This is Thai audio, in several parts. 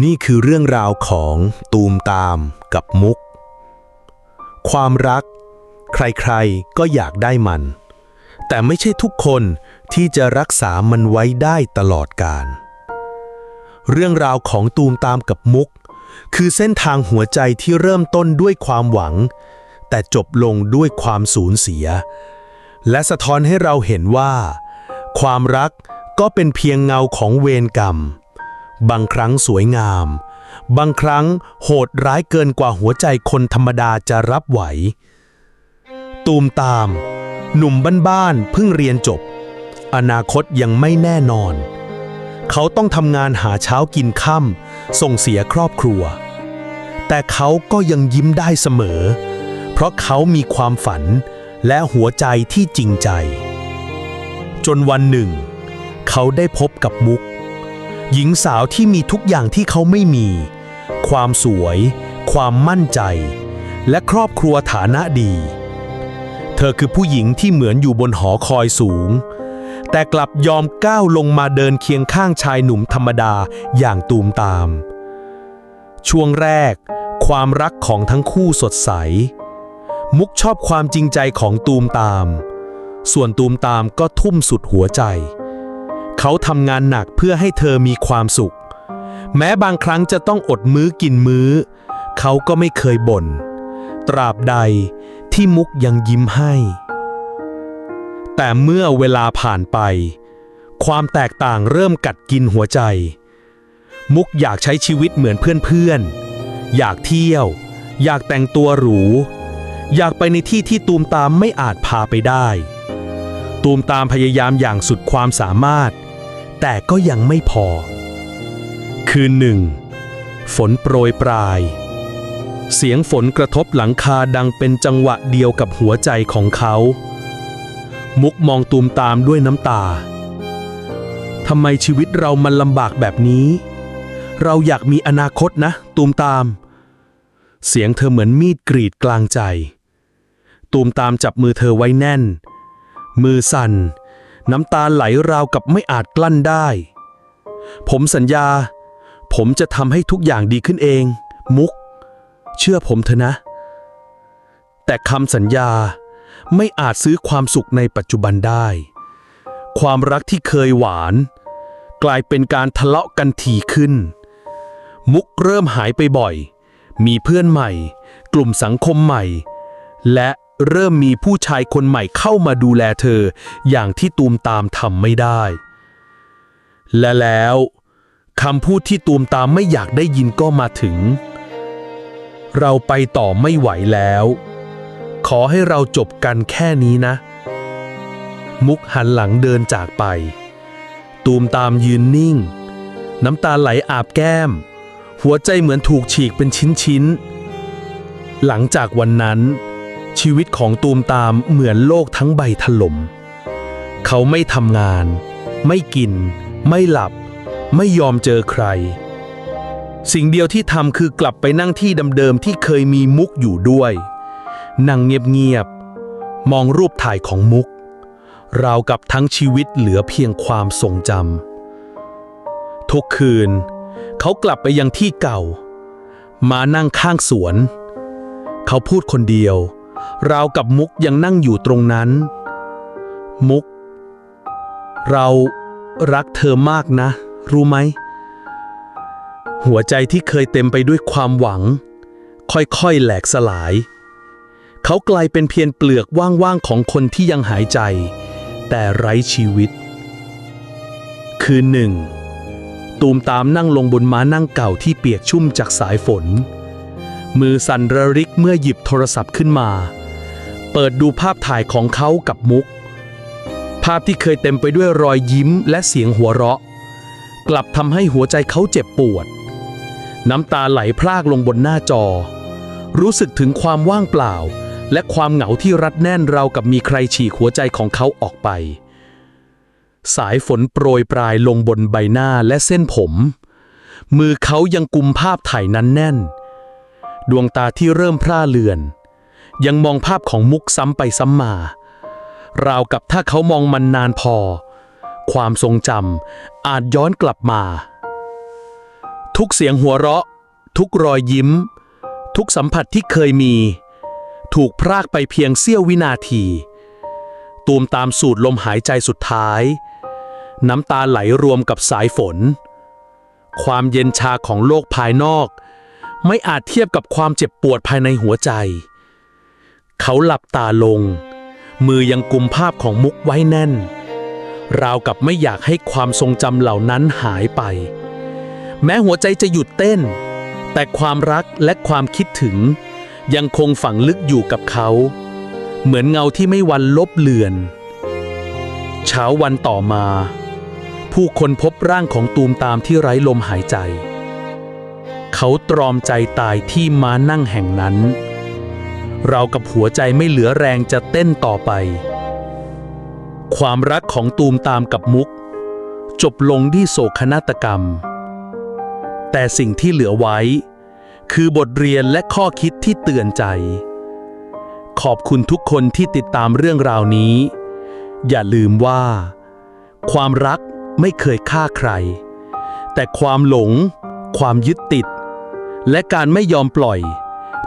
นี่คือเรื่องราวของตูมตามกับมุก ความรัก ใครๆก็อยากได้มัน แต่ไม่ใช่ทุกคนที่จะรักษามันไว้ได้ตลอดกาลเรื่องราวของตูมตามกับมุก คือเส้นทางหัวใจที่เริ่มต้นด้วยความหวัง แต่จบลงด้วยความสูญเสีย และสะท้อนให้เราเห็นว่า ความรักก็เป็นเพียงเงาของเวรกรรม บางครั้งสวยงาม บางครั้งโหดร้ายเกินกว่าหัวใจคนธรรมดาจะรับไหว ตูมตาม หนุ่มบ้านๆเพิ่งเรียนจบ อนาคตยังไม่แน่นอน เขาต้องทำงานหาเช้ากินค่ำส่งเสียครอบครัว แต่เขาก็ยังยิ้มได้เสมอ เพราะเขามีความฝันและหัวใจที่จริงใจ จนวันหนึ่ง เขาได้พบกับมุก หญิงสาวที่มีทุกอย่างที่เขาไม่มี ความสวย ความมั่นใจ และครอบครัวฐานะดี เธอคือผู้หญิงที่เหมือนอยู่บนหอคอยสูง แต่กลับยอมก้าวลงมาเดินเคียงข้างชายหนุ่มธรรมดาอย่างตูมตาม ช่วงแรก ความรักของทั้งคู่สดใส มุกชอบความจริงใจของตูมตาม ส่วนตูมตามก็ทุ่มสุดหัวใจ เขาทำงานหนักเพื่อให้เธอมีความสุข แม้บางครั้งจะต้องอดมื้อกินมื้อ เขาก็ไม่เคยบ่น ตราบใดที่มุกยังยิ้มให้ แต่เมื่อเวลาผ่านไป ความแตกต่างเริ่มกัดกินหัวใจ มุกอยากใช้ชีวิตเหมือนเพื่อนๆ อยากเที่ยว อยากแต่งตัวหรู อยากไปในที่ที่ตูมตามไม่อาจพาไปได้ตูมตามพยายามอย่างสุดความสามารถ แต่ก็ยังไม่พอ คืนหนึ่ง ฝนโปรยปลาย เสียงฝนกระทบหลังคาดังเป็นจังหวะเดียวกับหัวใจของเขา มุกมองตูมตามด้วยน้ำตาทำไมชีวิตเรามันลำบากแบบนี้ เราอยากมีอนาคตนะ ตูมตาม เสียงเธอเหมือนมีดกรีดกลางใจ ตูมตามจับมือเธอไว้แน่น มือสั่น น้ำตาไหลราวกับไม่อาจกลั้นได้ ผมสัญญา ผมจะทำให้ทุกอย่างดีขึ้นเอง มุก เชื่อผมเถอะนะ แต่คำสัญญาไม่อาจซื้อความสุขในปัจจุบันได้ ความรักที่เคยหวาน กลายเป็นการทะเลาะกันถี่ขึ้น มุกเริ่มหายไปบ่อย มีเพื่อนใหม่ กลุ่มสังคมใหม่ และ เริ่มมีผู้ชายคนใหม่เข้ามาดูแลเธอ อย่างที่ตูมตามทำไม่ได้ และแล้วคำพูดที่ตูมตามไม่อยากได้ยินก็มาถึง เราไปต่อไม่ไหวแล้ว ขอให้เราจบกันแค่นี้นะ มุกหันหลังเดินจากไป ตูมตามยืนนิ่ง น้ำตาไหลอาบแก้ม หัวใจเหมือนถูกฉีกเป็นชิ้นๆหลังจากวันนั้น ชีวิตของตูมตามเหมือนโลกทั้งใบถล่ม เขาไม่ทำงาน ไม่กิน ไม่หลับ ไม่ยอมเจอใคร สิ่งเดียวที่ทำคือกลับไปนั่งที่เดิมๆที่เคยมีมุกอยู่ด้วย นั่งเงียบๆ มองรูปถ่ายของมุก ราวกับทั้งชีวิตเหลือเพียงความทรงจำ ทุกคืน เขากลับไปยังที่เก่า มานั่งข้างสวน เขาพูดคนเดียว ราวกับมุกยังนั่งอยู่ตรงนั้น มุก เรารักเธอมากนะ รู้ไหม หัวใจที่เคยเต็มไปด้วยความหวัง ค่อยๆแหลกสลาย เขากลายเป็นเพียงเปลือกว่างๆของคนที่ยังหายใจ แต่ไร้ชีวิต คืนหนึ่ง ตูมตามนั่งลงบนม้านั่งเก่าที่เปียกชุ่มจากสายฝน มือสั่นระริกเมื่อหยิบโทรศัพท์ขึ้นมา เปิดดูภาพถ่ายของเขากับมุก ภาพที่เคยเต็มไปด้วยรอยยิ้มและเสียงหัวเราะ กลับทำให้หัวใจเขาเจ็บปวด น้ำตาไหลพรากลงบนหน้าจอ รู้สึกถึงความว่างเปล่า และความเหงาที่รัดแน่นราวกับมีใครฉีกหัวใจของเขาออกไป สายฝนโปรยปลายลงบนใบหน้าและเส้นผม มือเขายังกุมภาพถ่ายนั้นแน่น ดวงตาที่เริ่มพร่าเลือน ยังมองภาพของมุกซ้ำไปซ้ำมา ราวกับถ้าเขามองมันนานพอ ความทรงจำอาจย้อนกลับมา ทุกเสียงหัวเราะ ทุกรอยยิ้ม ทุกสัมผัสที่เคยมี ถูกพรากไปเพียงเสี้ยววินาที ตูมตามสูดลมหายใจสุดท้าย น้ำตาไหลรวมกับสายฝน ความเย็นชาของโลกภายนอก ไม่อาจเทียบกับความเจ็บปวดภายในหัวใจ เขาหลับตาลง มือยังกุมภาพของมุกไว้แน่น ราวกับไม่อยากให้ความทรงจำเหล่านั้นหายไป แม้หัวใจจะหยุดเต้น แต่ความรักและความคิดถึง ยังคงฝังลึกอยู่กับเขา เหมือนเงาที่ไม่วันลบเลือน เช้าวันต่อมา ผู้คนพบร่างของตูมตามที่ไร้ลมหายใจ เขาตรอมใจตายที่ม้านั่งแห่งนั้น เรากับหัวใจไม่เหลือแรงจะเต้นต่อไป ความรักของตูมตามกับมุก จบลงที่โศกนาฏกรรม แต่สิ่งที่เหลือไว้ คือบทเรียนและข้อคิดที่เตือนใจ ขอบคุณทุกคนที่ติดตามเรื่องราวนี้ อย่าลืมว่า ความรักไม่เคยฆ่าใคร แต่ความหลงความยึดติด และการไม่ยอมปล่อย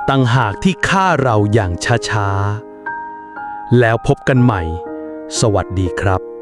ต่างหากที่ฆ่าเราอย่างช้าๆ แล้วพบกันใหม่ สวัสดีครับ